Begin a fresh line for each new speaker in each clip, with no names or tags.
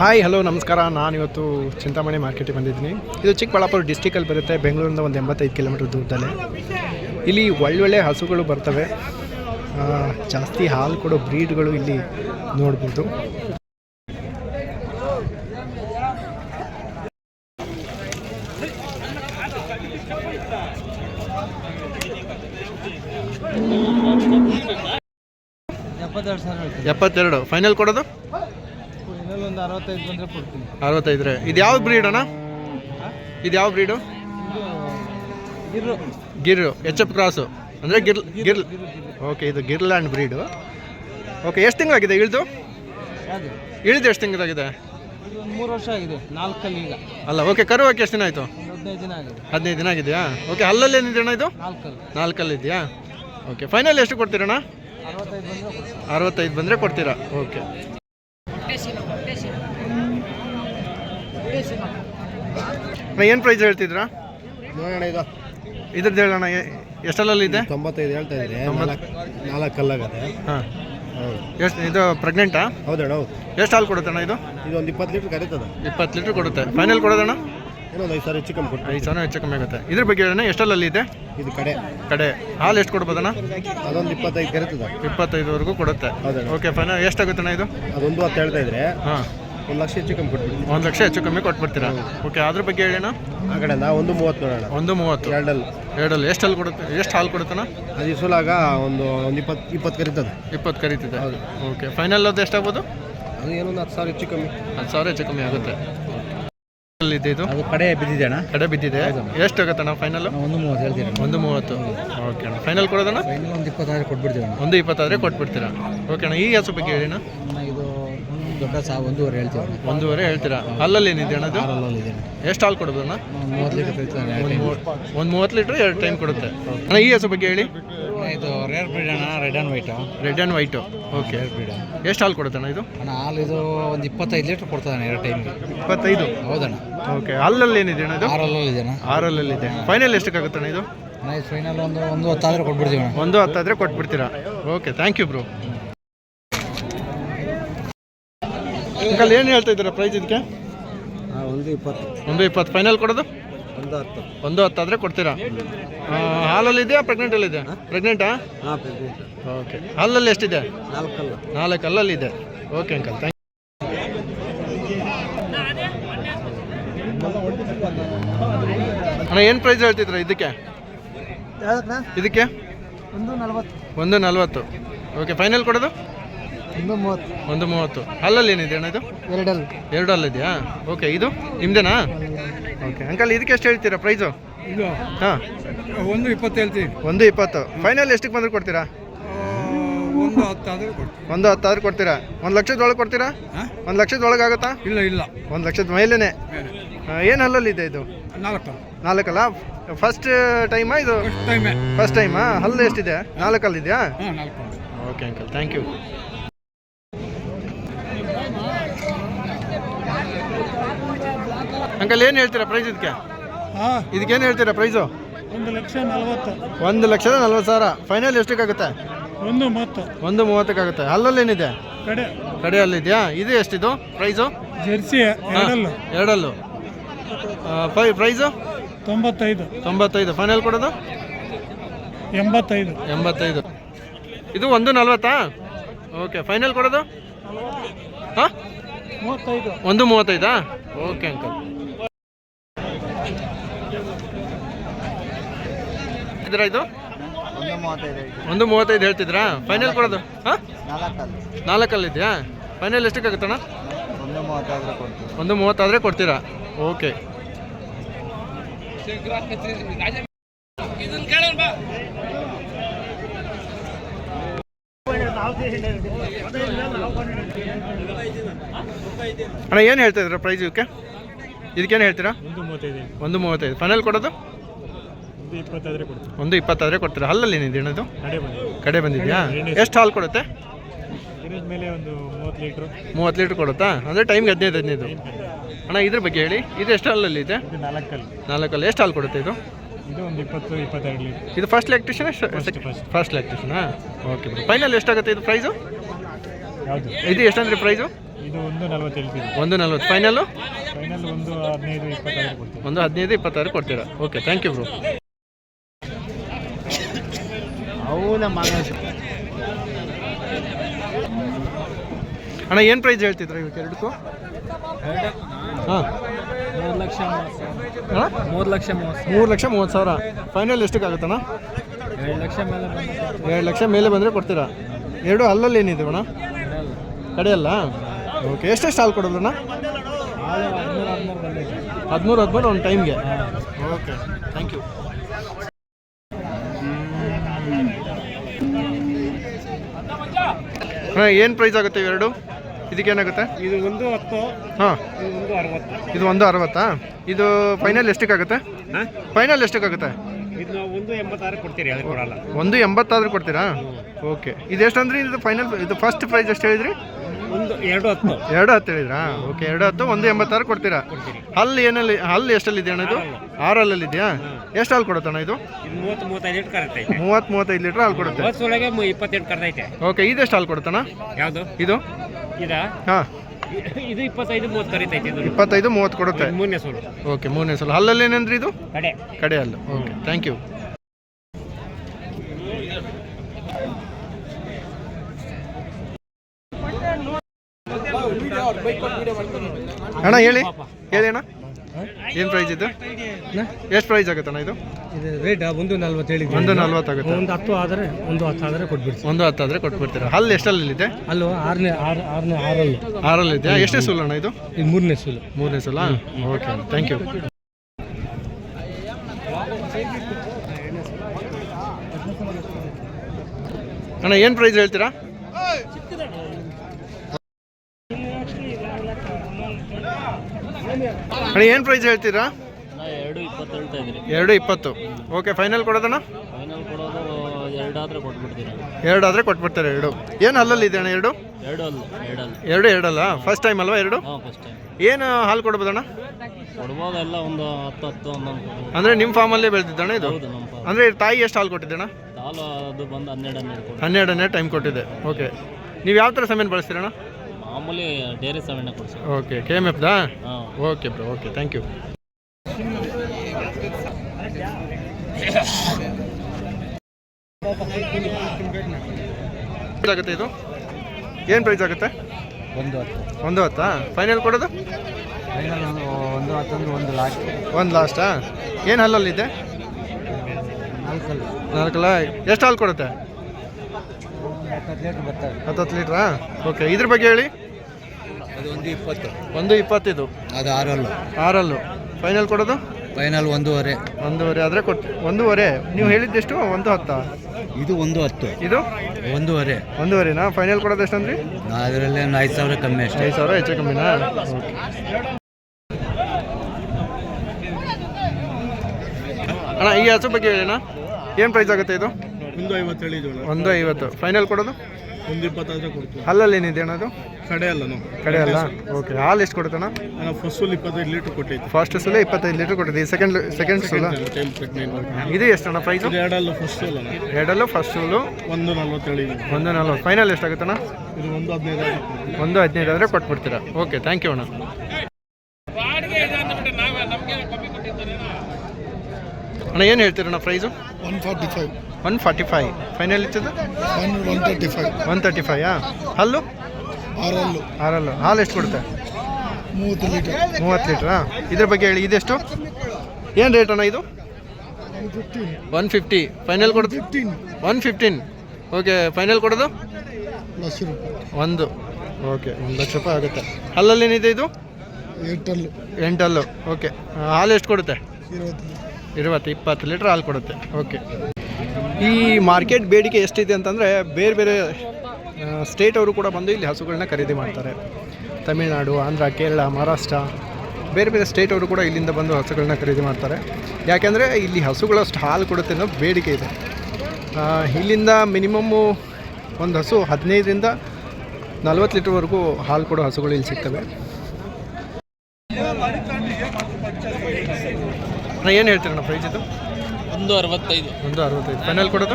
Hi hello ನಮಸ್ಕಾರ. ನಾನು ಇವತ್ತು ಚಿಂತಾಮಣಿ ಮಾರ್ಕೆಟಿಗೆ ಬಂದಿದ್ದೀನಿ. ಇದು ಚಿಕ್ಕಬಳ್ಳಾಪುರ ಡಿಸ್ಟಿಕಲ್ಲಿ ಬರುತ್ತೆ. ಬೆಂಗಳೂರಿಂದ ಒಂದು ಎಂಬತ್ತೈದು ಕಿಲೋಮೀಟರ್ ದೂರದಲ್ಲೇ. ಇಲ್ಲಿ ಒಳ್ಳೊಳ್ಳೆ ಹಸುಗಳು ಬರ್ತವೆ. ಜಾಸ್ತಿ ಹಾಲು ಕೊಡೋ ಬ್ರೀಡ್ಗಳು ಇಲ್ಲಿ ನೋಡ್ಬೋದು.
ಎಪ್ಪತ್ತೆರಡು ಸಾವಿರ
ಎಪ್ಪತ್ತೆರಡು. ಫೈನಲ್ ಕೊಡೋದು?
ಒಂದು ಅರವತ್ತೈದು ಬಂದರೆ ಕೊಡ್ತೀನಿ.
ಅರವತ್ತೈದ್ರೆ. ಇದು ಯಾವ ಬ್ರೀಡ್ ಅಣ್ಣ? ಇದು ಯಾವ breed
Gir.
Gir
Gir.
H F cross ಅಂದರೆ ಗಿರ್ ಗಿರ್ ಓಕೆ ಇದು ಗಿರ್ಲ್ಯಾಂಡ್ ಬ್ರೀಡು ಓಕೆ ಎಷ್ಟು ತಿಂಗಳಾಗಿದೆ ಇಳಿದು?
ಯಾವುದು?
ಇಳಿದು ಎಷ್ಟು ತಿಂಗಳಾಗಿದೆ?
ಇದು ಒಂದು ಮೂರು ವರ್ಷ ಆಗಿದೆ. ನಾಲ್ಕಲ್ಲಿ ಈಗ.
ಅಲ್ಲ ಓಕೆ ಕರು ಹಾಕಿ ಎಷ್ಟು ದಿನ ಆಯಿತು?
ಒಂದು ಹದಿನೈದು ದಿನ ಆಗಿದೆ.
ಹದಿನೈದು ದಿನ ಆಗಿದೆಯಾ? ಓಕೆ ಅಲ್ಲಲ್ಲಿ ಏನಿದೆ ಅಣ್ಣ ಇದು?
ನಾಲ್ಕಲ್ಲಿ.
ನಾಲ್ಕಲ್ಲಿ ಇದೆಯಾ? ಓಕೆ ಫೈನಲ್ ಎಷ್ಟು ಕೊಡ್ತೀರಣ್ಣ?
ಅರವತ್ತೈದು
ಅರವತ್ತೈದು ಬಂದರೆ ಕೊಡ್ತೀರಾ? ಓಕೆ ಏನು ಪ್ರೈಸ್ ಹೇಳ್ತಿದ್ರಾ?
ನೋಡೋಣ ಇದು
ಇದ್ರದ್ದು ಹೇಳೋಣ ಎಷ್ಟಲ್ಲಲ್ಲಿ ಇದೆ?
ತೊಂಬತ್ತೈದು ಹೇಳ್ತಾ
ಇದ್ದೀನಿ
ನಾಲ್ಕು ಕಲ್ಲಾಗತ್ತೆ
ಹಾಂ. ಎಷ್ಟು ಇದು ಪ್ರೆಗ್ನೆಂಟಾ
ಹೌದಣ್ಣ ಹೌದು.
ಎಷ್ಟು ಹಾಲು ಕೊಡುತ್ತಣ್ಣ ಇದು?
ಇದು ಒಂದು ಇಪ್ಪತ್ತು ಲೀಟ್ರ್ ಕರೀತದ.
ಇಪ್ಪತ್ತು ಲೀಟ್ರ್ ಕೊಡುತ್ತೆ. ಫೈನಲ್ ಕೊಡೋದಣ್ಣ?
ಏನೋ ಐದು ಸಾವಿರ ಹೆಚ್ಚು ಕಮ್ಮಿ ಕೊಟ್ಟು
ಐದು ಸಾವಿರ ಹೆಚ್ಚು ಕಮ್ಮಿ ಆಗುತ್ತೆ. ಇದ್ರ ಬಗ್ಗೆ ಹೇಳೋಣ ಎಷ್ಟಲ್ಲಿ ಇದೆ?
ಇದು ಕಡೆ.
ಕಡೆ. ಹಾಲು ಎಷ್ಟು ಕೊಡ್ಬೋದಣ್ಣ?
ಅದೊಂದು ಇಪ್ಪತ್ತೈದು ಕರೀತದ.
ಇಪ್ಪತ್ತೈದುವರೆಗೂ ಕೊಡುತ್ತೆ.
ಹೌದಣ್ಣ.
ಓಕೆ ಫೈನಲ್ ಎಷ್ಟಾಗುತ್ತಣ್ಣ ಇದು?
ಅದೊಂದು ಹತ್ತು ಹೇಳ್ತಾ ಇದ್ರೆ.
ಹಾಂ.
ಒಂದು ಲಕ್ಷ ಹೆಚ್ಚು ಕಮ್ಮಿ ಕೊಟ್ಬಿಡ್ತೀವಿ
ಒಂದು ಲಕ್ಷ ಹೆಚ್ಚು ಕಮ್ಮಿ ಕೊಟ್ಬಿಡ್ತೀರಾ? ಓಕೆ ಅದ್ರ ಬಗ್ಗೆ ಹೇಳೋಣ
ಆ ಕಡೆ ನಾ ಒಂದು ಮೂವತ್ತು ನೋಡೋಣ.
ಒಂದು ಮೂವತ್ತು.
ಎರಡಲ್ಲಿ.
ಎರಡಲ್ಲಿ. ಎಷ್ಟು ಹಾಲು ಕೊಡುತ್ತೆ? ಎಷ್ಟು ಹಾಲು ಕೊಡುತ್ತಣ್ಣ?
ಅದು ಸುಲಾಗ ಒಂದು ಒಂದು ಇಪ್ಪತ್ತು ಇಪ್ಪತ್ತು ಕರೀತದ.
ಇಪ್ಪತ್ತು ಕರೀತಿದೆ. ಓಕೆ ಫೈನಲ್ ಅದು ಎಷ್ಟಾಗ್ಬೋದು?
ಅದು ಏನೊಂದು ಹತ್ತು ಸಾವಿರ ಹೆಚ್ಚು ಕಮ್ಮಿ.
ಹತ್ತು ಸಾವಿರ ಹೆಚ್ಚು ಕಮ್ಮಿ ಆಗುತ್ತೆ. ಇದೆ ಇದು?
ಅದು ಕಡೆ ಬಿದ್ದಿದೆ ಅಣ್ಣ.
ಕಡೆ ಬಿದ್ದಿದೆ. ಎಷ್ಟು ಆಗುತ್ತಣ್ಣ ಫೈನಲ್
ಒಂದು ಮೂವತ್ತು ಹೇಳ್ತೀರಾ
ಒಂದು ಮೂವತ್ತು. ಓಕೆ ಅಣ್ಣ. ಫೈನಲ್ ಕೊಡೋದಣ್ಣ?
ಒಂದು ಇಪ್ಪತ್ತಾದ್ರೆ ಕೊಟ್ಬಿಡ್ತೀವಿ ಅಣ್ಣ.
ಒಂದು ಇಪ್ಪತ್ತಾದ್ರೆ ಕೊಟ್ಬಿಡ್ತೀರಾ? ಓಕೆ ಅಣ್ಣ ಈ ಹಸು ಬಗ್ಗೆ ಹೇಳಿನ
ಇದು ದೊಡ್ಡ ಸಾ ಒಂದೂವರೆ ಹೇಳ್ತೀವಿ ಅಣ್ಣ.
ಒಂದೂವರೆ ಹೇಳ್ತೀರಾ? ಅಲ್ಲಲ್ಲಿ ಏನಿದೆ ಅಣ್ಣದು ಎಷ್ಟು ಹಾಲು ಕೊಡ್ಬೋದು ಅಣ್ಣ?
ಮೂವತ್ತು ಲೀಟರ್
ಒಂದು ಮೂವತ್ತು ಲೀಟ್ರ್ ಎರಡು ಟೈಮ್ ಕೊಡುತ್ತೆ. ಅಣ್ಣ ಈ ಹೆಸರು ಬಗ್ಗೆ ಹೇಳಿ.
ಇದು ರೇರ್ ಬ್ರೀಡ್ ಅಣ್ಣ red and white.
Red and white. Okay.
Rare breed
ಎಷ್ಟು ಹಾಲು ಕೊಡುತ್ತೆ ಅಣ್ಣ ಇದು?
ಅಣ್ಣ ಹಾಲು ಇದು ಒಂದು ಇಪ್ಪತ್ತೈದು ಲೀಟ್ರ್ ಕೊಡ್ತದಣ್ಣ ಎರಡು ಟೈಮ್ಗೆ.
ಇಪ್ಪತ್ತೈದು?
ಹೌದಣ್ಣ
ಓಕೆ. ಅಲ್ಲಲ್ಲಿ ಏನಿದೆ ಅಣ್ಣ ಇದು?
ಆರಲ್ಲೂ ಇದೆಣ್ಣ
ಆರಲ್ಲಲ್ಲಿ ಇದೆ. ಫೈನಲ್ ಎಷ್ಟಕ್ಕಾಗುತ್ತೆ ಅಣ್ಣ ಇದು?
ಅಣ್ಣ ಫೈನಲ್ ಒಂದು ಒಂದು ಹತ್ತಾದ್ರೆ ಕೊಟ್ಬಿಡ್ತೀವಿ ಅಣ್ಣ.
ಒಂದು ಹತ್ತಾದ್ರೆ ಕೊಟ್ಬಿಡ್ತೀರಾ? Okay. Thank you bro uncle ಏನು ಹೇಳ್ತಾ ಇದ್ದೀರಾ ಪ್ರೈಸ್ ಇದಕ್ಕೆ?
ಒಂದು ಇಪ್ಪತ್ತು.
ಒಂದು ಇಪ್ಪತ್ತು. ಫೈನಲ್ ಕೊಡೋದು?
ಒಂದು ಹತ್ತು.
ಒಂದು ಹತ್ತಾದರೆ ಕೊಡ್ತೀರಾ? ಆ, ಹಾಲಲ್ಲಿ ಇದೆಯಾ ಪ್ರೆಗ್ನೆಂಟಲ್ಲಿ ಇದೆ ಪ್ರೆಗ್ನೆಂಟಾ
ಹಾಂ? ಪ್ರೆಗ್ನೆಂಟ್
ಓಕೆ ಹಾಲಲ್ಲಿ ಎಷ್ಟಿದೆ?
ನಾಲ್ಕಲ್ಲ.
ನಾಲ್ಕು ಅಲ್ಲಲ್ಲಿ ಇದೆ. ಓಕೆ ಅಂಕಲ್ ಥ್ಯಾಂಕ್ ಅಣ್ಣ ಏನು ಪ್ರೈಸ್ ಹೇಳ್ತಿದ್ರ ಇದಕ್ಕೆ? ಇದಕ್ಕೆ?
ಒಂದು ನಲ್ವತ್ತು.
ಒಂದು ನಲ್ವತ್ತು. ಓಕೆ ಫೈನಲ್ ಕೊಡೋದು?
ಒಂದು ಮೂವತ್ತು.
ಒಂದು ಮೂವತ್ತು. ಅಲ್ಲಲ್ಲಿ ಏನಿದೆ ಅಣ್ಣ ಇದು?
ಎರಡಲ್ಲಿ.
ಇದೆಯಾ ಓಕೆ ಇದು ನಿಮ್ದೇನಾ? ಓಕೆ ಅಂಕಲ್ ಇದಕ್ಕೆ ಎಷ್ಟು ಹೇಳ್ತೀರಾ ಪ್ರೈಸು
ಇದು
ಹಾಂ.
ಒಂದು ಇಪ್ಪತ್ತು ಹೇಳ್ತೀವಿ
ಒಂದು ಇಪ್ಪತ್ತು. ಫೈನಲ್ ಎಷ್ಟಕ್ಕೆ ಬಂದ್ರೆ ಕೊಡ್ತೀರಾ?
ಒಂದು ಹತ್ತಾದ್ರೂ ಕೊಡ್ತೀರಾ
ಒಂದು ಹತ್ತಾದ್ರೂ ಕೊಡ್ತೀರಾ? ಒಂದು ಲಕ್ಷದೊಳಗೆ ಕೊಡ್ತೀರಾ? ಒಂದು ಲಕ್ಷದೊಳಗೆ ಆಗುತ್ತಾ?
ಇಲ್ಲ ಇಲ್ಲ.
ಒಂದು ಲಕ್ಷದ ಮೇಲೇ. ಏನು ಹಲ್ಲಲ್ಲಿದೆ ಇದು?
ನಾಲ್ಕು
ನಾಲ್ಕಲ್ಲ? ಫಸ್ಟ್ ಟೈಮಾ ಇದು?
ಟೈಮೇ
ಫಸ್ಟ್ ಟೈಮಾ ಹಲ್ಲು ಎಷ್ಟಿದೆ? ನಾಲ್ಕಲ್ಲಿದೆಯಾ? Okay uncle thank you uncle ಏನು ಹೇಳ್ತೀರಾ ಪ್ರೈಸ್ ಇದಕ್ಕೆ?
ಹಾಂ.
ಇದಕ್ಕೇನು ಹೇಳ್ತೀರಾ ಪ್ರೈಸು
ಒಂದು ಲಕ್ಷ ನಲವತ್ತು.
ಒಂದು ಲಕ್ಷದ ನಲ್ವತ್ತು ಸಾವಿರ. ಫೈನಲ್ ಎಷ್ಟಕ್ಕಾಗುತ್ತೆ?
ಒಂದು ಮೂವತ್ತು.
ಒಂದು ಮೂವತ್ತಕ್ಕಾಗುತ್ತೆ. ಅಲ್ಲಲ್ಲಿ ಏನಿದೆ?
ಕಡೆ.
ಕಡೆ ಅಲ್ಲಿದೆಯಾ? ಇದು ಎಷ್ಟಿದು? ಪ್ರೈಸು
ಜೆರ್ಸಿ ಎರಡಲ್ಲು.
ಎರಡಲ್ಲು. ಫೈ ಪ್ರೈಸು
ತೊಂಬತ್ತೈದು.
ತೊಂಬತ್ತೈದು. ಫೈನಲ್ ಕೊಡೋದು?
ಎಂಬತ್ತೈದು.
ಎಂಬತ್ತೈದು. ಇದು ಒಂದು ನಲ್ವತ್ತಾ? ಓಕೆ ಫೈನಲ್ ಕೊಡೋದು? ಹಾಂ?
ಮೂವತ್ತೈದು.
ಒಂದು ಮೂವತ್ತೈದಾ? ಓಕೆ ಅಂಕಲ್ ಇದ್ರಾ ಇದು?
ಒಂದು ಮೂವತ್ತೈದು
ಹೇಳ್ತಿದ್ರ ಹೇಳ್ತಿದ್ರಾ ಫೈನಲ್ ಕೊಡೋದು. ಹಾಂ?
ನಾಲ್ಕಲ್ಲಿ.
ಇದೆಯಾ ಫೈನಲ್ ಎಷ್ಟಕ್ಕಾಗುತ್ತಣ್ಣ
ಒಂದು ಮೂವತ್ತಾದ್ರೆ ಕೊಡ್ತೀವಿ
ಒಂದು ಮೂವತ್ತಾದರೆ ಕೊಡ್ತೀರಾ? ಓಕೆ ಅಣ್ಣ ಏನು ಹೇಳ್ತಾ ಇದ್ದೀರಾ ಪ್ರೈಸ್ ಇದಕ್ಕೆ? ಇದಕ್ಕೇನು ಹೇಳ್ತೀರಾ?
ಒಂದು ಮೂವತ್ತೈದು.
ಒಂದು ಮೂವತ್ತೈದು. ಫೈನಲ್ ಕೊಡೋದು?
ಇಪ್ಪತ್ತಾದ್ರೆ ಕೊಡ್ತೀವಿ.
ಒಂದು ಇಪ್ಪತ್ತಾದರೆ ಕೊಡ್ತೀರಾ? ಹಲ್ಲಲ್ಲಿ ಏನಿದೆ ಅಣ್ಣ ಇದು
ಕಡೆ ಬಂದು
ಕಡೆ ಬಂದಿದೆಯಾ ಎಷ್ಟು ಹಾಲು ಕೊಡುತ್ತೆ?
ಮೇಲೆ ಒಂದು ಮೂವತ್ತು ಲೀಟ್ರು.
ಮೂವತ್ತು ಲೀಟ್ರ್ ಕೊಡುತ್ತಾ? ಅಂದರೆ ಟೈಮ್ಗೆ ಹದಿನೈದು ಹದಿನೈದು. ಅಣ್ಣ ಇದ್ರ ಬಗ್ಗೆ ಹೇಳಿ. ಇದು ಎಷ್ಟು ಹಾಲಲ್ಲಿ ಇದೆ?
ಇದು ನಾಲ್ಕಲ್ಲಿ.
ನಾಲ್ಕಲ್ಲಿ. ಎಷ್ಟು ಹಾಲು ಕೊಡುತ್ತೆ ಇದು?
ಇದು ಒಂದು ಇಪ್ಪತ್ತು ಇಪ್ಪತ್ತೆರಡು ಲೀಟ್ರ್.
ಇದು first
electrician.
First electrician okay final ಎಷ್ಟಾಗುತ್ತೆ ಇದು ಪ್ರೈಸು
ಯಾವುದು?
ಇದು ಎಷ್ಟಂದ್ರೆ ಪ್ರೈಸು
ಇದು ಒಂದು ನಲ್ವತ್ತು ಹೇಳ್ತೀವಿ
ಒಂದು ನಲ್ವತ್ತು. ಫೈನಲ್ಲು
ಫೈನಲ್ ಒಂದು ಹದಿನೈದು ಕೊಡ್ತೀವಿ.
ಒಂದು ಹದಿನೈದು ಇಪ್ಪತ್ತಾರು ಕೊಡ್ತೀರಾ? ಓಕೆ ಥ್ಯಾಂಕ್ ಯು ಬ್ರೋ ಅಣ್ಣ ಏನು ಪ್ರೈಸ್ ಹೇಳ್ತಿದ್ರು ಇವಕ್ಕೆ ಎರಡಕ್ಕೂ? ಹಾಂ.
ಮೂರು ಲಕ್ಷ ಮೂರು ಲಕ್ಷ ಮೂವತ್ತು
ಮೂರು ಲಕ್ಷ ಮೂವತ್ತು ಸಾವಿರ. ಫೈನಲ್ ಎಷ್ಟಕ್ಕಾಗುತ್ತಣ್ಣ?
ಎರಡು ಲಕ್ಷ ಮೇಲೆ
ಎರಡು ಲಕ್ಷ ಮೇಲೆ ಬಂದರೆ ಕೊಡ್ತೀರಾ? ಎರಡು ಅಲ್ಲಲ್ಲಿ ಏನಿದೆ ಅಣ್ಣ? ಕಡೆಯಲ್ಲ? ಓಕೆ ಎಷ್ಟೆಷ್ಟು ಹಾಲು ಕೊಡೋದಣ್ಣ
ಹದಿಮೂರು ಹದಿಮೂರು
ಒಂದು ಟೈಮ್ಗೆ ಓಕೆ ಥ್ಯಾಂಕ್ ಯು ಹಾಂ ಏನು ಪ್ರೈಸ್ ಆಗುತ್ತೆ ಇವೆರಡು? ಇದಕ್ಕೇನಾಗುತ್ತೆ
ಇದು ಒಂದು ಹತ್ತು
ಹಾಂ.
ಇದು ಒಂದು ಅರವತ್ತು.
ಇದು ಒಂದು ಅರವತ್ತಾ? ಇದು ಫೈನಲ್ ಎಷ್ಟಕ್ಕಾಗುತ್ತೆ? ಫೈನಲ್ ಎಷ್ಟಕ್ಕಾಗುತ್ತೆ?
ಇದು ಒಂದು ಎಂಬತ್ತಾರು ಕೊಡ್ತೀರಿ ಕೊಡಲ್ಲ.
ಒಂದು ಎಂಬತ್ತಾದ್ರೂ ಕೊಡ್ತೀರಾ? ಓಕೆ ಇದು ಎಷ್ಟಂದ್ರಿ ಇದು ಫೈನಲ್ ಇದು ಫಸ್ಟ್ ಪ್ರೈಸ್ ಎಷ್ಟು ಹೇಳಿದ್ರಿ?
ಒಂದು ಎರಡು ಹತ್ತು.
ಎರಡು ಹತ್ತು ಹೇಳಿದ್ರಾ? ಓಕೆ ಎರಡು ಹತ್ತು ಒಂದು ಎಂಬತ್ತಾರು ಕೊಡ್ತೀರಾ? ಹಲ್ಲು ಏನಲ್ಲಿ ಹಲ್ಲು ಎಷ್ಟಲ್ಲಿ ಇದೆ ಅಣ್ಣ ಇದು? ಆರಲ್ಲಲ್ಲಿ ಇದೆಯಾ ಎಷ್ಟು ಹಾಲು ಕೊಡುತ್ತಣ್ಣ ಇದು?
ಮೂವತ್ತು ಮೂವತ್ತೈದು ಲೀಟರ್ ಕರೆಕ್ಟ್
ಮೂವತ್ತು ಮೂವತ್ತೈದು ಲೀಟ್ರ್ ಹಾಲು ಕೊಡುತ್ತೆ.
ಬಸ್ಸೊಳಗೆ ಇಪ್ಪತ್ತೆಂಟು ಕರೆದೈತೆ
ಓಕೆ ಇದೆಷ್ಟು ಹಾಲು ಕೊಡುತ್ತಣ್ಣ
ಯಾವುದು?
ಇದು?
ಇದಾ?
ಹಾಂ.
ಇದು ಇಪ್ಪತ್ತೈದು ಮೂವತ್ತು ಕರೀತೈತೆ ಇದು.
ಇಪ್ಪತ್ತೈದು ಮೂವತ್ತು ಕೊಡುತ್ತೆ.
ಮೂರನೇ ಸಲ
ಓಕೆ ಮೂರನೇ ಸಲ ಹಲ್ಲಲ್ಲಿ ಏನಂದ್ರಿ ಇದು?
ಕಡೆ.
ಕಡೆ ಹಲ್ಲು ಓಕೆ ಥ್ಯಾಂಕ್ ಯು. ಅಣ್ಣ ಹೇಳಿ. ಹೇಳಿ ಅಣ್ಣ. ಏನು ಪ್ರೈಸ್ ಇದು? ಎಷ್ಟು ಪ್ರೈಸ್ ಆಗುತ್ತೆ ಅಣ್ಣ ಇದು?
ಇದು ರೇಟ್ ಒಂದು ನಲ್ವತ್ತು ಹೇಳಿ
ಒಂದು ನಲ್ವತ್ತಾಗುತ್ತೆ
ಒಂದು ಹತ್ತು ಆದರೆ ಒಂದು ಹತ್ತು ಆದರೆ ಕೊಟ್ಬಿಡ್ತೀವಿ.
ಒಂದು ಹತ್ತು ಆದರೆ ಕೊಟ್ಬಿಡ್ತೀರಾ? ಹಲ್ಲು ಎಷ್ಟಲ್ಲಿದೆ
ಅಲ್ಲೂ ಆರನೇ ಆರು ಆರನೇ ಆರಲ್ಲಿ.
ಆರಲ್ಲಿದೆಯಾ ಎಷ್ಟೇ ಸುಲ್ ಅಣ್ಣ ಇದು?
ಇದು ಮೂರನೇ ಸೂಲು.
ಮೂರನೇ ಸಲ? ಓಕೆ ಥ್ಯಾಂಕ್ ಯು ಅಣ್ಣ ಏನು ಪ್ರೈಸ್ ಹೇಳ್ತೀರಾ? ಅಣ್ಣ ಏನು ಪ್ರೈಸ್ ಹೇಳ್ತೀರಾ?
ಎರಡು ಇಪ್ಪತ್ತು ಹೇಳ್ತಾ ಇದ್ರಿ.
ಎರಡು ಇಪ್ಪತ್ತು. Okay final ಕೊಡೋದಣ್ಣ?
ಫೈನಲ್ ಕೊಡೋದು ಎರಡಾದ್ರೆ ಕೊಟ್ಬಿಡ್ತೀರಾ?
ಎರಡಾದರೆ ಕೊಟ್ಬಿಡ್ತಾರೆ ಎರಡು. ಏನು ಹಲ್ಲಲ್ಲಿ ಇದೆ ಅಣ್ಣ ಎರಡು?
ಎರಡು ಅಲ್ಲ ಎರಡಲ್ಲ
ಎರಡು ಎರಡಲ್ಲ ಫಸ್ಟ್ ಟೈಮ್ ಅಲ್ವಾ ಎರಡು?
ಹಾಂ ಫಸ್ಟ್ ಟೈಮ್
ಏನು ಹಾಲು ಕೊಡ್ಬೋದಣ್ಣ?
ಕೊಡ್ಬೋದು ಎಲ್ಲ ಒಂದು ಹತ್ತು ಹತ್ತು ಹನ್ನೊಂದು.
ಅಂದರೆ ನಿಮ್ಮ ಫಾರ್ಮಲ್ಲೇ ಬೆಳೆದಿದ್ದಣ್ಣ ಇದು?
ಹೌದು ನಮ್ಮ
ಅಂದರೆ ತಾಯಿ ಎಷ್ಟು ಹಾಲು ಕೊಟ್ಟಿದ್ದಣ್ಣ?
ಹಾಲು ಅದು ಬಂದು ಹನ್ನೆರಡು ಹನ್ನೆರಡು ಕೊಡು
ಹನ್ನೆರಡನೇ ಟೈಮ್ ಕೊಟ್ಟಿದೆ ಓಕೆ ನೀವು ಯಾವ ಥರ ಸಮಯ ಬಳಸ್ತೀರಣ್ಣ?
ಮಾಮೂಲಿ ಡೇರೆ ಸವೆಣ್ಣ ಕೊಡಿಸಿ
ಓಕೆ ಕೆ ಎಂ ಎಫ್ದಾ
ಹಾಂ.
Okay bro okay thank you ಆಗುತ್ತೆ ಇದು? ಏನು ಪ್ರೈಸ್ ಆಗುತ್ತೆ?
ಒಂದು ಹತ್ತು
ಒಂದು ಹತ್ತಾ ಫೈನಲ್ ಕೊಡೋದು?
ಫೈನಲ್ ಒಂದು ಒಂದು ಹತ್ತೊಂದು ಒಂದು ಲಾಸ್ಟ್
ಒಂದು ಲಾಸ್ಟಾ ಏನು ಹಲ್ಲಲ್ಲಿದೆ
ನಾಲ್ಕಲ್ಲಿ.
ನಾಲ್ಕಲ್ಲ? ಎಷ್ಟು ಹಾಲು ಕೊಡುತ್ತೆ?
ಹತ್ತು ಲೀಟ್ರ್
ಹತ್ತತ್ತು ಲೀಟ್ರಾ? ಓಕೆ ಇದ್ರ ಬಗ್ಗೆ ಹೇಳಿ.
ಒಂದು ಇಪ್ಪತ್ತು.
ಒಂದು ಇಪ್ಪತ್ತಿದು?
ಅದು ಆರಲ್ಲು.
ಆರಲ್ಲು. ಫೈನಲ್ ಕೊಡೋದು?
ಫೈನಲ್ ಒಂದೂವರೆ.
ಒಂದೂವರೆ ಆದರೆ ಕೊಟ್ಟು ಒಂದೂವರೆ. ನೀವು ಹೇಳಿದ್ದೆಷ್ಟು? ಒಂದು ಹತ್ತು?
ಇದು ಒಂದು ಹತ್ತು.
ಇದು?
ಒಂದೂವರೆ.
ಒಂದೂವರೆನಾ? ಫೈನಲ್ ಕೊಡೋದು ಎಷ್ಟಂದ್ರಿ?
ಅದರಲ್ಲಿ ಒಂದು ಐದು ಸಾವಿರ ಕಮ್ಮಿ ಅಷ್ಟೇ.
ಐದು ಸಾವಿರ ಹೆಚ್ಚು ಕಮ್ಮಿನಾ? ಓಕೆ ಅಣ್ಣ ಈ ಹಸು ಬಗ್ಗೆ ಹೇಳಿ ಅಣ್ಣ ಏನು ಪ್ರೈಸ್ ಆಗುತ್ತೆ ಇದು?
ಒಂದು ಐವತ್ತು ಹೇಳಿದ್ವಲ್ಲ
ಒಂದು ಐವತ್ತು. ಫೈನಲ್ ಕೊಡೋದು?
ಒಂದು ಇಪ್ಪತ್ತಾದ್ರೆ ಕೊಡ್ತೀವಿ.
ಹಲ್ಲಲ್ಲಿ ಏನಿದೆ ಅಣ್ಣ ಅದು?
ಕಡೆ ಅಲ್ಲ ನಾವು
ಕಡೆ ಅಲ್ಲ ಓಕೆ ಹಾಲು ಎಷ್ಟು ನಾನು
ಫಸ್ಟ್ ಫಸ್ಟಲ್ಲಿ ಇಪ್ಪತ್ತೈದು ಲೀಟ್ರ್ ಕೊಟ್ಟಿದ್ದೆ
ಫಸ್ಟ್ ಸಲ ಇಪ್ಪತ್ತೈದು ಲೀಟ್ರ್ ಕೊಟ್ಟಿದ್ದೆ ಸೆಕೆಂಡ್ ಸೆಕೆಂಡ್ ಸಲ
ಟೈಮ್ ಪ್ರೆಗ್ನೆಂಟ್
ಇದು ಎಷ್ಟಣ್ಣ ಪ್ರೈಸ್
ಎರಡಲ್ಲ ಫಸ್ಟ್ ಅಲ್ಲ ನಾವು.
ಎರಡಲ್ಲೂ ಫಸ್ಟ್ ಸೂಲು
ಒಂದು ನಲ್ವತ್ತೇಳು
ಒಂದು ನಲ್ವತ್ತು. ಫೈನಲ್ ಎಷ್ಟಾಗುತ್ತಣ್ಣ
ಇದು ಒಂದು ಹದಿನೈದು ಆಗುತ್ತೆ.
ಒಂದು ಹದಿನೈದು ಆದರೆ ಕೊಟ್ಬಿಡ್ತೀರಾ. ಓಕೆ ಥ್ಯಾಂಕ್ ಯು ಅಣ್ಣ. ಅಣ್ಣ ಏನು ಹೇಳ್ತೀರಣ್ಣ price
one forty five
one forty five final ಇರ್ತದೆ
one one thirty five
one thirty ಫೈಯಾ ಹಲ್ಲು?
ಆರಲ್ಲು.
ಆರಲ್ಲು. ಹಾಲು ಎಷ್ಟು ಕೊಡುತ್ತೆ?
ಮೂವತ್ತು ಲೀಟರ್.
ಮೂವತ್ತು ಲೀಟ್ರಾ? ಇದ್ರ ಬಗ್ಗೆ ಹೇಳಿ ಇದೆಷ್ಟು ಏನು ರೇಟ್ ಅಣ್ಣ ಇದು?
ಒನ್
ಫಿಫ್ಟಿ ಫೈನಲ್ ಕೊಡೋದು?
Fifteen
one fifteen okay final ಕೊಡೋದು?
ಲಕ್ಷ ರೂಪಾಯಿ.
ಒಂದು. ಓಕೆ ಒಂದು ಲಕ್ಷ ರೂಪಾಯಿ ಆಗುತ್ತೆ. ಹಲ್ಲಲ್ಲಿ ಏನಿದೆ ಇದು?
ಎಂಟಲ್ಲು
ಎಂಟಲ್ಲು. ಓಕೆ ಹಾಲು ಎಷ್ಟು ಕೊಡುತ್ತೆ?
ಇರುವತ್ತು,
ಇಪ್ಪತ್ತು ಲೀಟ್ರ್ ಹಾಲು ಕೊಡುತ್ತೆ. ಓಕೆ ಈ ಮಾರ್ಕೆಟ್ ಬೇಡಿಕೆ ಎಷ್ಟಿದೆ ಅಂತಂದರೆ ಬೇರೆ ಬೇರೆ ಸ್ಟೇಟ್ ಅವರು ಕೂಡ ಬಂದು ಇಲ್ಲಿ ಹಸುಗಳನ್ನ ಖರೀದಿ ಮಾಡ್ತಾರೆ. ತಮಿಳುನಾಡು, ಆಂಧ್ರ, ಕೇರಳ, ಮಹಾರಾಷ್ಟ್ರ, ಬೇರೆ ಬೇರೆ ಸ್ಟೇಟ್ ಅವರು ಕೂಡ ಇಲ್ಲಿಂದ ಬಂದು ಹಸುಗಳನ್ನ ಖರೀದಿ ಮಾಡ್ತಾರೆ. ಯಾಕೆಂದರೆ ಇಲ್ಲಿ ಹಸುಗಳಷ್ಟು ಹಾಲು ಕೊಡುತ್ತೆ ಅನ್ನೋ ಬೇಡಿಕೆ ಇದೆ. ಇಲ್ಲಿಂದ ಮಿನಿಮಮ್ಮು ಒಂದು ಹಸು ಹದಿನೈದರಿಂದ ನಲ್ವತ್ತು ಲೀಟ್ರ್ವರೆಗೂ ಹಾಲು ಕೊಡೋ ಹಸುಗಳು ಇಲ್ಲಿ ಸಿಗ್ತವೆ. ಅಣ್ಣ ಏನು ಹೇಳ್ತೀರಣ್ಣ ಪ್ರೈಸ್ ಇದು?
ಒಂದು ಅರವತ್ತೈದು.
ಒಂದು ಅರವತ್ತೈದು. ಫೈನಲ್ ಕೊಡೋದು?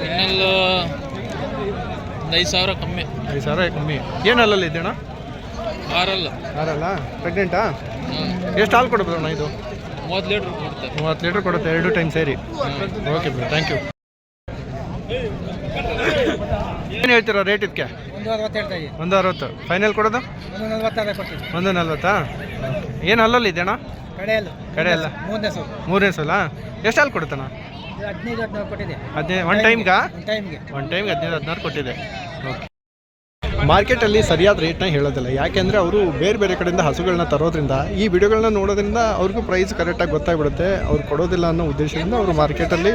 ಫೈನಲ್ ಒಂದು ಐದು ಸಾವಿರ ಕಮ್ಮಿ.
ಐದು ಸಾವಿರ ಕಮ್ಮಿ. ಏನು ಅಲ್ಲಲ್ಲಿ ಇದೆ ಅಣ್ಣ?
ಆರಲ್ಲ
ಆರಲ್ಲ ಪ್ರೆಗ್ನೆಂಟಾ ಎಷ್ಟು ಹಾಲು ಕೊಡ್ಬೋದು ಅಣ್ಣ ಇದು?
ಮೂವತ್ತು ಲೀಟ್ರ್ ಕೊಡುತ್ತೆ.
ಮೂವತ್ತು ಲೀಟ್ರ್ ಕೊಡುತ್ತೆ ಎರಡು ಟೈಮ್ ಸೇರಿ. ಓಕೆ ಬ್ರೋ ಥ್ಯಾಂಕ್ ಯು ಏನು ಹೇಳ್ತೀರಾ ರೇಟ್ ಇದಕ್ಕೆ?
ಒಂದು ಅರವತ್ತು
ಫೈನಲ್ ಕೊಡೋದು?
ಒಂದು
ನಲ್ವತ್ತಾ? ಏನು ಅಲ್ಲಲ್ಲಿ ಇದೆ ಅಣ್ಣ
ಕಡೆಯಲ್ಲ.
ಕಡೆ ಅಲ್ಲ
ಮೂರನೇ ಸಲ
ಮೂರನೇ ಸಲ? ಎಷ್ಟು ಹಾಲು ಕೊಡುತ್ತಣ್ಣ?
ಹದಿನೈದು ಹದಿನಾರು ಕೊಟ್ಟಿದೆ.
ಹದಿನೈದು ಒನ್ ಟೈಮ್ಗೆ ಒನ್ ಟೈಮ್ಗೆ ಹದಿನೈದು ಹದಿನಾರು ಕೊಟ್ಟಿದೆ. ಓಕೆ ಮಾರ್ಕೆಟಲ್ಲಿ ಸರಿಯಾದ ರೇಟ್ನ ಹೇಳೋದಿಲ್ಲ. ಯಾಕೆಂದರೆ ಅವರು ಬೇರೆ ಬೇರೆ ಕಡೆಯಿಂದ ಹಸುಗಳನ್ನ ತರೋದ್ರಿಂದ ಈ ವಿಡಿಯೋಗಳನ್ನ ನೋಡೋದ್ರಿಂದ ಅವ್ರಿಗೂ ಪ್ರೈಸ್ ಕರೆಕ್ಟಾಗಿ ಗೊತ್ತಾಗ್ಬಿಡುತ್ತೆ. ಅವ್ರು ಕೊಡೋದಿಲ್ಲ ಅನ್ನೋ ಉದ್ದೇಶದಿಂದ ಅವರು ಮಾರ್ಕೆಟಲ್ಲಿ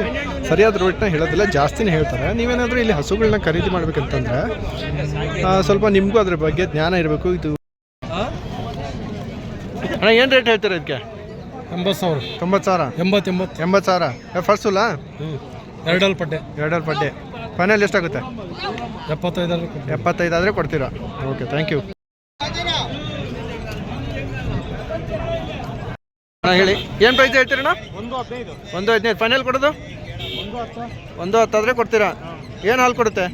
ಸರಿಯಾದ ರೇಟ್ನ ಹೇಳೋದಿಲ್ಲ. ಜಾಸ್ತಿನೇ ಹೇಳ್ತಾರೆ. ನೀವೇನಾದರೂ ಇಲ್ಲಿ ಹಸುಗಳನ್ನ ಖರೀದಿ ಮಾಡಬೇಕಂತಂದ್ರೆ ಸ್ವಲ್ಪ ನಿಮಗೂ ಅದ್ರ ಬಗ್ಗೆ ಜ್ಞಾನ ಇರಬೇಕು. ಇದು ಅಣ್ಣ ಏನು ರೇಟ್ ಹೇಳ್ತೀರಾ ಇದಕ್ಕೆ?
ಎಂಬತ್ತು ಸಾವಿರ.
ತೊಂಬತ್ತು ಸಾವಿರ?
ಎಂಬತ್ತು ಎಂಬತ್ತು
ಎಂಬತ್ತು ಸಾವಿರ ಫಸ್ಟುಲ್ಲ
ಹ್ಞೂ ಎರಡಲ್ಲಿ ಪಟ್ಟೆ
ಎರಡಲ್ಲಿ ಪಡ್ಡೆ. ಫೈನಲ್ ಎಷ್ಟಾಗುತ್ತೆ? ಎಪ್ಪತ್ತೈದು ಆದರೆ ಕೊಡ್ತೀರಾ? ಓಕೆ ಥ್ಯಾಂಕ್ ಯು ಹೇಳಿ. ಏನು ಪ್ರೈಸ್ ಹೇಳ್ತೀರಣ್ಣ
ಒಂದು ಹದಿನೈದು.
ಫೈನಲ್ ಕೊಡೋದು?
ಒಂದು ಹತ್ತು.
ಒಂದು ಹತ್ತಾದರೆ ಕೊಡ್ತೀರಾ? ಏನು ಹಾಲು ಕೊಡುತ್ತೆ?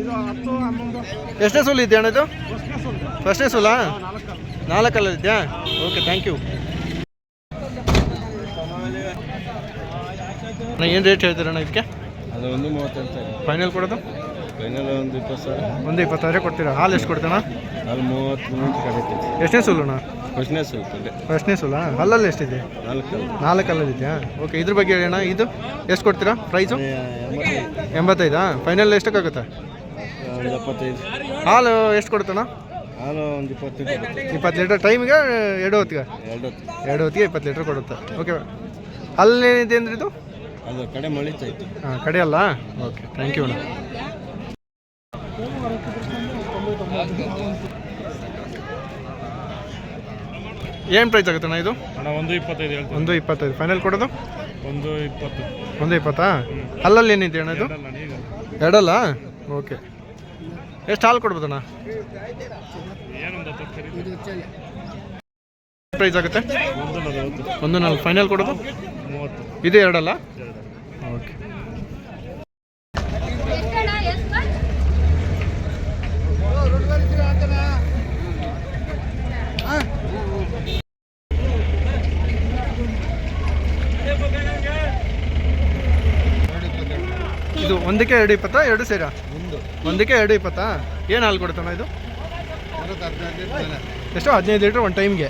ಎಷ್ಟೇ ಸುಲ್ ಹನ್ನೊಂದು
ಎಷ್ಟನೇ ಸೂಲು ಇದೆಯಾ ಅಣ್ಣ ಇದು?
ಫಸ್ಟ್ನೇ
ಸೂಲಾ?
ನಾಲ್ಕಲ್ಲ
ಇದೆಯಾ? ಓಕೆ ಥ್ಯಾಂಕ್ ಯು ಅಣ್ಣ ಏನು ರೇಟ್ ಹೇಳ್ತೀರಣ್ಣ ಇದಕ್ಕೆ?
ಅದು ಒಂದು
ಫೈನಲ್ ಕೊಡೋದು?
ಫೈನಲ್ ಒಂದು ಇಪ್ಪತ್ತು ಸಾವಿರ.
ಒಂದು ಇಪ್ಪತ್ತಾದ್ರೆ ಕೊಡ್ತೀರಾ? ಹಾಲು ಎಷ್ಟು ಕೊಡ್ತಾನ
ಅಲ್ಲಿ ಮೂವತ್ತು ಮೂವತ್ತು ಕಡಿತೈತಿ
ಎಷ್ಟನೇ ಸೂಲುಣ್ಣ
ಫಸ್ಟ್ನೇ ಸುಲ್ಲು ಪಲ್ಲೆ
ಫಸ್ಟ್ನೇ ಸೂಲಾ? ಹಲ್ಲಲ್ಲಿ ಎಷ್ಟಿದೆ?
ನಾಲ್ಕು
ಹಲ್ಲಲ್ಲಿ ಇದೆಯಾ ಓಕೆ ಇದ್ರ ಬಗ್ಗೆ ಹೇಳೋಣ ಇದು ಎಷ್ಟು ಕೊಡ್ತೀರಾ ಪ್ರೈಸು
ಎಂಬತ್ತೈದು.
ಫೈನಲ್ ಎಷ್ಟಕ್ಕಾಗುತ್ತೆ?
ಒಂದು ಎಪ್ಪತ್ತೈದು.
ಹಾಲು ಎಷ್ಟು ಕೊಡ್ತಾನ
ಹಾಲು ಒಂದು ಇಪ್ಪತ್ತೈದು
ಇಪ್ಪತ್ತು ಲೀಟರ್. ಟೈಮಿಗೆ ಎರಡು ಹೊತ್ತಿಗೆ?
ಎರಡು ಹೊತ್ತು
ಎರಡು ಹೊತ್ತಿಗೆ ಇಪ್ಪತ್ತು ಲೀಟರ್ ಕೊಡುತ್ತೆ. ಓಕೆ ಅಲ್ಲೇನಿದೆ ಅಂದ್ರೆ ಇದು?
ಅದು ಕಡೆ ಮಳಿತೈತಿ
ಹಾಂ ಕಡೆ ಅಲ್ಲ? ಓಕೆ ಥ್ಯಾಂಕ್ ಯು ಅಣ್ಣ. ಏನು ಪ್ರೈಸ್ ಆಗುತ್ತೆ ಅಣ್ಣ ಇದು?
ಅಣ್ಣ ಒಂದು ಇಪ್ಪತ್ತೈದು ಹೇಳ್ತೀನಿ.
ಒಂದು ಇಪ್ಪತ್ತೈದು. ಫೈನಲ್ ಕೊಡೋದು?
ಒಂದು ಇಪ್ಪತ್ತು.
ಒಂದು ಇಪ್ಪತ್ತಾ? ಅಲ್ಲಲ್ಲಿ ಏನಿದೆ ಅಣ್ಣ ಇದು? ಎರಡಲ್ಲ ಓಕೆ ಎಷ್ಟು ಹಾಲು ಕೊಡ್ಬೋದಣ್ಣ? ಪ್ರೈಸ್ ಆಗುತ್ತೆ?
ಒಂದು
ನಾಲ್ಕು. ಫೈನಲ್ ಕೊಡೋದು?
ಮೂವತ್ತು.
ಇದು ಎರಡಲ್ಲ ಓಕೆ ಇದು ಒಂದಕ್ಕೆ ಎರಡು ಇಪ್ಪತ್ತಾ ಎರಡು ಸೇರಾ?
ಒಂದು.
ಒಂದಕ್ಕೆ ಎರಡು ಇಪ್ಪತ್ತಾ? ಏನು ಹಾಲು ಕೊಡ್ತಾನ ಇದು? ಎಷ್ಟು ಹದಿನೈದು ಲೀಟ್ರ್ ಒಂದು ಟೈಮ್ಗೆ.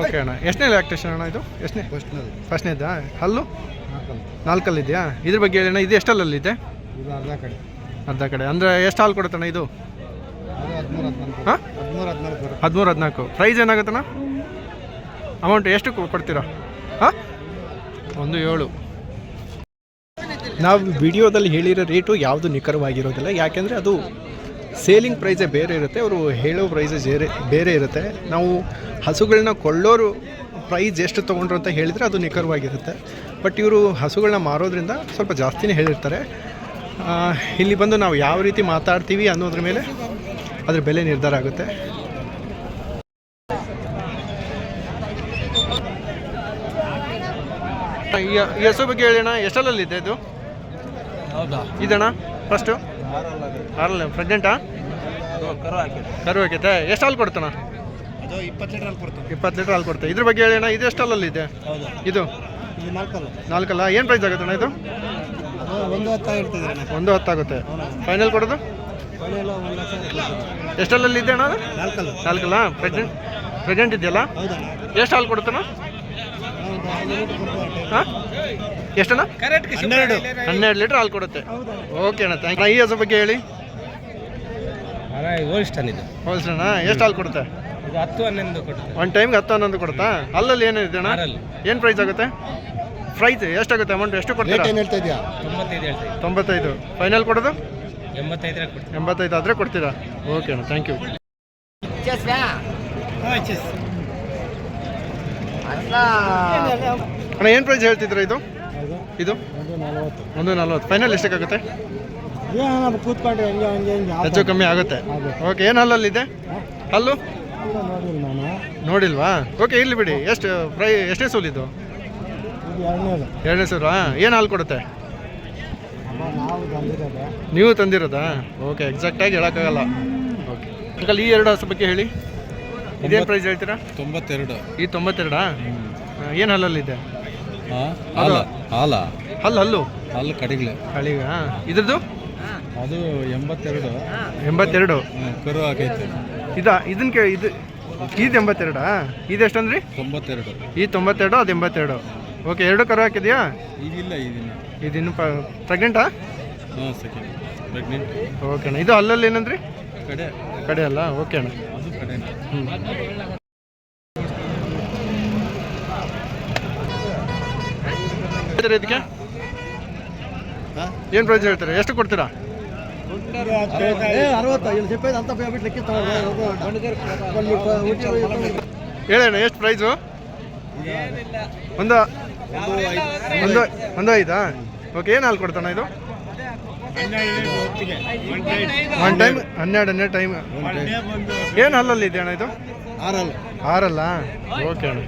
ಓಕೆ ಅಣ್ಣ. ಎಷ್ಟನೇ ಲ್ಯಾಕ್ಟೇಷನ್ ಅಣ್ಣ ಇದು? ಎಷ್ಟನೇ? ಫಸ್ಟ್ನೇದಾ. ಹಲ್ಲು? ನಾಲ್ಕಲ್ಲಿದೆಯಾ? ಇದ್ರ ಬಗ್ಗೆ ಹೇಳಣ್ಣ ಇದು ಎಷ್ಟಲ್ಲಲ್ಲಿದೆ?
ಇದು ಅರ್ಧ ಕಡೆ.
ಅರ್ಧ ಕಡೆ. ಅಂದರೆ ಎಷ್ಟು ಹಾಲು ಕೊಡುತ್ತಣ್ಣ ಇದು? ಹಾಂ?
ಹದಿಮೂರು ಹದಿನಾಲ್ಕು
ಪ್ರೈಸ್ ಏನಾಗುತ್ತಣ್ಣ? ಅಮೌಂಟ್ ಎಷ್ಟು ಕೊಡ್ತೀರಾ? ಹಾಂ? ಒಂದು ಏಳು. ನಾವು ವಿಡಿಯೋದಲ್ಲಿ ಹೇಳಿರೋ ರೇಟು ಯಾವುದು ನಿಖರವಾಗಿರೋದಿಲ್ಲ. ಯಾಕೆಂದರೆ ಅದು ಸೇಲಿಂಗ್ ಪ್ರೈಸೇ ಬೇರೆ ಇರುತ್ತೆ, ಅವರು ಹೇಳೋ ಪ್ರೈಸೇ ಬೇರೆ ಬೇರೆ ಇರುತ್ತೆ. ನಾವು ಹಸುಗಳನ್ನ ಕೊಳ್ಳೋರು ಪ್ರೈಸ್ ಎಷ್ಟು ತೊಗೊಂಡ್ರು ಅಂತ ಹೇಳಿದರೆ ಅದು ನಿಖರವಾಗಿರುತ್ತೆ. ಬಟ್ ಇವರು ಹಸುಗಳನ್ನ ಮಾರೋದ್ರಿಂದ ಸ್ವಲ್ಪ ಜಾಸ್ತಿನೇ ಹೇಳಿರ್ತಾರೆ. ಇಲ್ಲಿ ಬಂದು ನಾವು ಯಾವ ರೀತಿ ಮಾತಾಡ್ತೀವಿ ಅನ್ನೋದ್ರ ಮೇಲೆ ಅದ್ರ ಬೆಲೆ ನಿರ್ಧಾರ ಆಗುತ್ತೆ. ಈ ಈ ಹಸು ಬಗ್ಗೆ ಹೇಳೋಣ. ಎಷ್ಟಲ್ಲಲ್ಲಿದೆ ಇದು? ಇದಣ್ಣ ಫಸ್ಟು ಆರಲ್ಲ ಪ್ರೆಗ್ನೆಂಟಾ ಕರು ಹಾಕೈತೆ ಎಷ್ಟು ಹಾಲು ಕೊಡ್ತಾನ
ಇಪ್ಪತ್ತು ಲೀಟರ್ ಕೊಡ್ತೀವಿ
ಇಪ್ಪತ್ತು ಲೀಟ್ರ್ ಹಾಲು ಕೊಡ್ತೆ ಇದ್ರ ಬಗ್ಗೆ ಹೇಳೋಣ ಇದು ಎಷ್ಟು
ಹಾಲಲ್ಲಿ
ಇದೆ?
ಇದು? ನಾಲ್ಕಲ್ಲ.
ಏನು ಪ್ರೈಸ್ ಆಗುತ್ತಣ್ಣ ಇದು?
ಒಂದು ಹತ್ತು
ಒಂದು ಹೊತ್ತಾಗುತ್ತೆ ಫೈನಲ್ ಕೊಡೋದು?
ಎಷ್ಟಲ್ಲಿ
ಇದೆ ಅಣ್ಣ
ನಾಲ್ಕಲ್ಲ.
ಪ್ರೆಗ್ನೆಂಟ್ ಪ್ರೆಗ್ನೆಂಟ್ ಇದೆಯಲ್ಲ? ಎಷ್ಟು ಹಾಲು ಕೊಡ್ತಾನ ಹಾಂ? ಎಷ್ಟಣ್ಣ?
ಹನ್ನೆರಡು.
ಹನ್ನೆರಡು ಲೀಟರ್ ಹಾಲು ಕೊಡುತ್ತೆ. ಓಕೆ ಅಣ್ಣ ಥ್ಯಾಂಕ್ ಈ ಹಸು ಬಗ್ಗೆ ಹೇಳಿ.
ಹೋಲ್ಸ್ಟನ್
ಹೋಲ್ಸಣ್ಣ ಎಷ್ಟು ಹಾಲು ಕೊಡುತ್ತೆ?
ಇದು ಹತ್ತು ಹನ್ನೊಂದು ಕೊಡುತ್ತೆ.
ಒಂದು ಟೈಮ್ಗೆ ಹತ್ತು ಹನ್ನೊಂದು ಕೊಡುತ್ತಾ? ಅಲ್ಲಲ್ಲಿ ಏನಿದೆ ಅಣ್ಣ? ಏನು ಪ್ರೈಸ್ ಆಗುತ್ತೆ? ಪ್ರೈಸ್ ಎಷ್ಟಾಗುತ್ತೆ ಅಮೌಂಟ್ ಎಷ್ಟು ಕೊಡ್ತೀರಾ?
ಹೇಳ್ತಾ ಇದೆಯಾ? ತೊಂಬತ್ತೈದು ಹೇಳ್ತಾ ಇದ್ದೀವಿ
ತೊಂಬತ್ತೈದು. ಫೈನಲ್ ಕೊಡೋದು?
ಎಂಬತ್ತೈದರ
ಎಂಬತ್ತೈದು ಆದರೆ ಕೊಡ್ತೀರಾ? ಓಕೆ ಅಣ್ಣ ಥ್ಯಾಂಕ್ ಯು ಅಣ್ಣ ಏನು ಪ್ರೈಸ್ ಹೇಳ್ತಿದ್ರ ಇದು? ಇದು?
ಒಂದು ನಲವತ್ತು.
ಫೈನಲ್ ಎಷ್ಟಕ್ಕಾಗುತ್ತೆ?
ಕೂತ್ಕೊಂಡ್ರೆ ಕೂತ್ಕೊಂಡು ಹೆಂಗೆ ಹಂಗೆ ಹಂಗೆ
ಹೆಚ್ಚು ಕಮ್ಮಿ ಆಗುತ್ತೆ. ಓಕೆ ಏನು ಹಲ್ಲಲ್ಲಿದೆ ಹಲ್ಲು? ನೋಡಿಲ್ವಾ? ಓಕೆ ಇಲ್ಲಿ ಬಿಡಿ. ಎಷ್ಟು ಪ್ರೈ ಎಷ್ಟೇ ಸೂಲ್ ಇದು? ಎರಡನೇ ಸೂರ ಏನು ಹಾಲು ಕೊಡುತ್ತೆ?
ನೀವು ತಂದಿರೋದಾ?
ಓಕೆ ಎಕ್ಸಾಕ್ಟಾಗಿ ಹೇಳೋಕ್ಕಾಗಲ್ಲ. ಓಕೆ ಅಂಕಲ್ ಈ ಎರಡು ಹಸು ಬಗ್ಗೆ ಹೇಳಿ. ಇದೇನು ಪ್ರೈಸ್ ಹೇಳ್ತೀರಾ?
ತೊಂಬತ್ತೆರಡು.
ಈ ತೊಂಬತ್ತೆರಡಾ? ಏನು ಹಲ್ಲಲ್ಲಿದೆ
ಹಾಲ. ಹಾಲ.
ಹಲ್ಲು ಹಲ್ಲು.
ಹಾಲು ಕಡಿಗ್ಲೆ.
ಹಳಿಗ ಇದ್ರದ್ದು?
ಅದು ಎಂಬತ್ತೆರಡು.
ಎಂಬತ್ತೆರಡು.
ಕರು ಆಗೈತೆ
ಇದಾ ಇದನ್ನ ಕೇ ಇದು ಇದು ಎಂಬತ್ತೆರಡಾ? ಇದು ಎಷ್ಟಂದ್ರಿ?
ತೊಂಬತ್ತೆರಡು.
ಈ ತೊಂಬತ್ತೆರಡು ಅದು ಎಂಬತ್ತೆರಡು. ಓಕೆ ಎರಡು ಕರು ಹಾಕಿದ್ಯಾ?
ಇದಿಲ್ಲ ಇದಿನ
ಇದಿನ್ನು ಪ ಪ್ರೆಗ್ನೆಂಟಾ
ಹಾಂ ಸೆಕೆಂಡ್ ಪ್ರೆಗ್ನೆಂಟ್
ಓಕೆ ಅಣ್ಣ. ಇದು ಅಲ್ಲಲ್ಲಿ ಏನಂದ್ರಿ?
ಕಡೆ.
ಕಡೆ ಅಲ್ಲ? ಓಕೆ ಅಣ್ಣ.
ಅದು ಕಡೆ
ಹ್ಞೂ ಇದಕ್ಕೆ? ಏನು ಪ್ರೈಸ್ ಹೇಳ್ತೀರಾ? ಎಷ್ಟು ಕೊಡ್ತೀರಾ? ಹೇಳೋಣ ಎಷ್ಟು ಪ್ರೈಸು? ಒಂದು ಒಂದು ಒಂದು ಐದಾ? ಓಕೆ ಏನು ಹಾಲು ಕೊಡ್ತಾನ ಇದು? ಒನ್ ಟೈಮ್ ಹನ್ನೆರಡು ಹನ್ನೆರಡು ಟೈಮ್ ಏನು ಹಾಲಲ್ಲಿ ಇದೆ ಅಣ್ಣ ಇದು?
ಆರಲ್ಲ.
ಆರಲ್ಲ? ಓಕೆ ಅಣ್ಣ.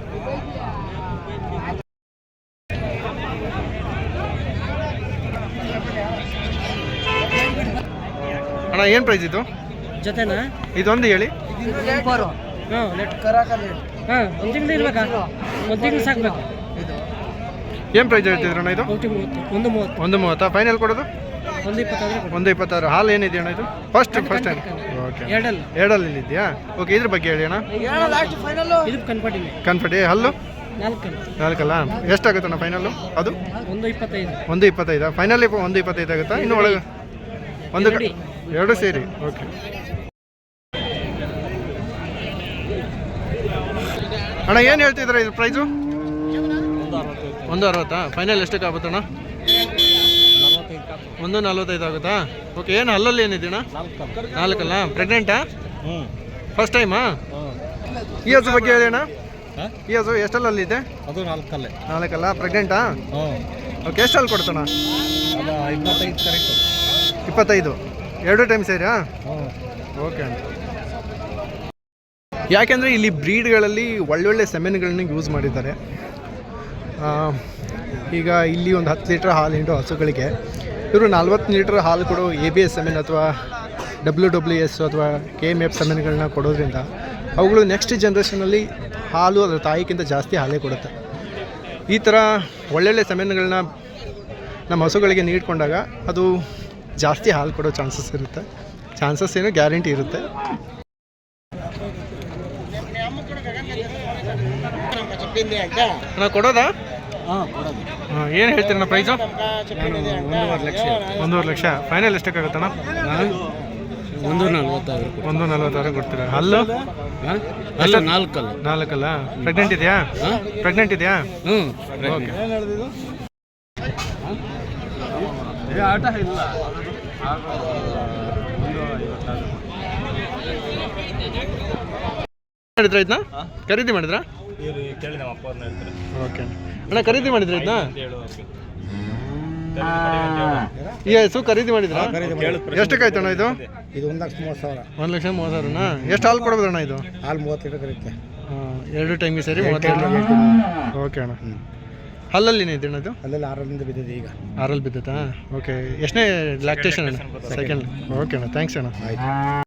ಅಣ್ಣ ಏನು ಪ್ರೈಸ್ ಇದು?
ಜೊತೆನಾ?
ಇದೊಂದು ಹೇಳಿ.
ಹಾಂ ಹಾಂ ಒಂದು ತಿಂಗಳು ಇರ್ಬೇಕಾ? ಒಂದು ತಿಂಗಳು ಸಾಕ್ಬೇಕು.
ಏನು ಪ್ರೈಸ್ ಹೇಳ್ತಿದ್ರಣ್ಣ ಇದು?
ಒಂದು ಮೂವತ್ತು. ಒಂದು ಮೂವತ್ತು.
ಒಂದು ಮೂವತ್ತಾ? ಫೈನಲ್ ಕೊಡೋದು?
ಒಂದು ಇಪ್ಪತ್ತಾದ್ರೆ ಕೊಡು.
ಒಂದು ಇಪ್ಪತ್ತಾರು. ಹಾಲು ಏನಿದೆ ಅಣ್ಣ ಇದು? ಫಸ್ಟ್ ಫಸ್ಟ್ ಟೈಮ್ ಓಕೆ
ಎರಡಲ್ಲ
ಎರಡಲ್ಲಿ. ಇದೆಯಾ ಓಕೆ ಇದ್ರ ಬಗ್ಗೆ ಹೇಳಿ ಅಣ್ಣ.
ಇದು ಕನ್ಫರ್ಟಿಂಗ್
ಕನ್ಫರ್ಟಿ ಹಲ್ಲು?
ನಾಲ್ಕು
ನಾಲ್ಕಲ್ಲ? ಎಷ್ಟಾಗುತ್ತಣ್ಣ ಫೈನಲ್ಲು ಅದು?
ಒಂದು ಇಪ್ಪತ್ತೈದು.
ಒಂದು ಇಪ್ಪತ್ತೈದಾ? ಫೈನಲ್ ಒಂದು ಇಪ್ಪತ್ತೈದು ಆಗುತ್ತಾ? ಇನ್ನು ಒಳಗೆ ಒಂದು ಕ- ಎರಡು ಸೇರಿ ಓಕೆ. ಅಣ್ಣ ಏನು ಹೇಳ್ತಿದ್ದೀರಾ ಇದು ಪ್ರೈಸು ಒಂದು ಅರವತ್ತಾ? ಫೈನಲ್ ಎಷ್ಟಕ್ಕೆ ಆಗುತ್ತಣ್ಣ ಒಂದು ನಲ್ವತ್ತೈದು ಆಗುತ್ತಾ? ಓಕೆ ಏನು ಅಲ್ಲಲ್ಲಿ ಏನಿದ್ದೀಣ ನಾಲ್ಕಲ್ಲ? ಪ್ರೆಗ್ನೆಂಟಾ
ಹ್ಞೂ
ಫಸ್ಟ್ ಟೈಮಾ ಈ ಹಸು ಬಗ್ಗೆ ಹೇಳಿ ಅಣ್ಣ. ಈ ಹಸು ಎಷ್ಟಲ್ಲಲ್ಲಿದೆ
ಅದು ನಾಲ್ಕಲ್ಲೇ.
ನಾಲ್ಕಲ್ಲ? ಪ್ರೆಗ್ನೆಂಟಾ ಓಕೆ ಎಷ್ಟಲ್ಲಿ
ಕೊಡ್ತಣ್ಣ? ಇಪ್ಪತ್ತೈದು ಕರೆಕ್ಟು.
ಇಪ್ಪತ್ತೈದು. ಎರಡು ಟೈಮ್ ಸೇರಿ ಓಕೆ ಯಾಕೆಂದರೆ ಇಲ್ಲಿ ಬ್ರೀಡ್ಗಳಲ್ಲಿ ಒಳ್ಳೊಳ್ಳೆ ಸೆಮೆನ್ಗಳನ್ನ ಯೂಸ್ ಮಾಡಿದ್ದಾರೆ. ಈಗ ಇಲ್ಲಿ ಒಂದು ಹತ್ತು ಲೀಟ್ರ್ ಹಾಲು ಹಿಂಡೋ ಹಸುಗಳಿಗೆ, ಇವರು ನಲ್ವತ್ತು ಲೀಟ್ರ್ ಹಾಲು ಕೊಡೋ ಎ ಬಿ ಎಸ್ ಸೆಮೆನ್ ಅಥವಾ ಡಬ್ಲ್ಯೂ ಡಬ್ಲ್ಯೂ ಎಸ್ ಅಥವಾ ಕೆ ಎಂ ಎಫ್ ಸೆಮೆನ್ಗಳನ್ನ ಕೊಡೋದ್ರಿಂದ ಅವುಗಳು ನೆಕ್ಸ್ಟ್ ಜನ್ರೇಷನಲ್ಲಿ ಹಾಲು ಅದರ ತಾಯಿಗಿಂತ ಜಾಸ್ತಿ ಹಾಲೇ ಕೊಡುತ್ತೆ. ಈ ಥರ ಒಳ್ಳೊಳ್ಳೆ ಸೆಮೆನ್ಗಳನ್ನ ನಮ್ಮ ಹಸುಗಳಿಗೆ ನೀಡ್ಕೊಂಡಾಗ ಅದು ಜಾಸ್ತಿ ಹಾಲು ಕೊಡೋ ಚಾನ್ಸಸ್ ಇರುತ್ತೆ. ಚಾನ್ಸಸ್ ಏನು ಗ್ಯಾರಂಟಿ ಇರುತ್ತೆ. ನಾವು ಕೊಡೋದಾ?
ಹಾಂ
ಏನು ಹೇಳ್ತೀರಣ್ಣ ಪ್ರೈಸು
ಒಂದೂವರೆ ಲಕ್ಷ
ಒಂದೂವರೆ ಲಕ್ಷ. ಫೈನಲ್ ಎಷ್ಟಕ್ಕಾಗುತ್ತಣ್ಣ?
ಒಂದು ನಲ್ವತ್ತಾರು
ಒಂದು ನಲ್ವತ್ತಾರು ಕೊಡ್ತೀರಾ? ಹಲ್ಲು?
ಅಲ್ಲ ನಾಲ್ಕಲ್ಲ.
ನಾಲ್ಕಲ್ಲ? ಪ್ರೆಗ್ನೆಂಟ್ ಇದೆಯಾ? ಪ್ರೆಗ್ನೆಂಟ್ ಇದೆಯಾ?
ಹ್ಞೂ
ಓಕೆ
ಆಟ ಇಲ್ಲ.
ಮಾಡಿದ್ರ. ಇದನ್ನ ಖರೀದಿ ಮಾಡಿದ್ರಾ?
ಕೇಳಿ ನಮ್ಮ ಅಪ್ಪ ಅವ್ರನ್ನ ಹೇಳ್ತಾರೆ.
ಓಕೆ. ಅಣ್ಣ ಖರೀದಿ ಮಾಡಿದ್ರ ಇದನ್ನ ಹಸು ಖರೀದಿ ಮಾಡಿದ್ರಾ? ಎಷ್ಟಕ್ಕಾಯ್ತು ಅಣ್ಣ ಇದು?
ಇದು. ಒಂದು ಲಕ್ಷ ಮೂವತ್ತು ಸಾವಿರ.
ಒಂದು ಲಕ್ಷ ಮೂವತ್ತು ಸಾವಿರನಾ? ಎಷ್ಟು ಹಾಲು ಕೊಡ್ಬೋದಣ್ಣ ಇದು?
ಹಾಲು ಮೂವತ್ತು ಲೀಟರ್ ಕರೀತೆ
ಹಾಂ, ಎರಡು ಟೈಮಿಗೆ ಸರಿ ಮೂವತ್ತೆರಡು ಓಕೆ ಅಣ್ಣ. ಹಲ್ಲಲ್ಲಿ
ಅಲ್ಲೆಲ್ಲ ಆರರಿಂದ ಬಿದ್ದಿದೆ ಈಗ.
ಆರಲ್ಲಿ ಬಿದ್ದತಾ ಓಕೆ ಎಷ್ಟನೇ ಲ್ಯಾಕ್ಟೇಷನ್ ಅಣ್ಣ? ಸೆಕೆಂಡ್ ಓಕೆ ಅಣ್ಣ. ಥ್ಯಾಂಕ್ಸ್ ಅಣ್ಣ.
ಆಯ್ತು.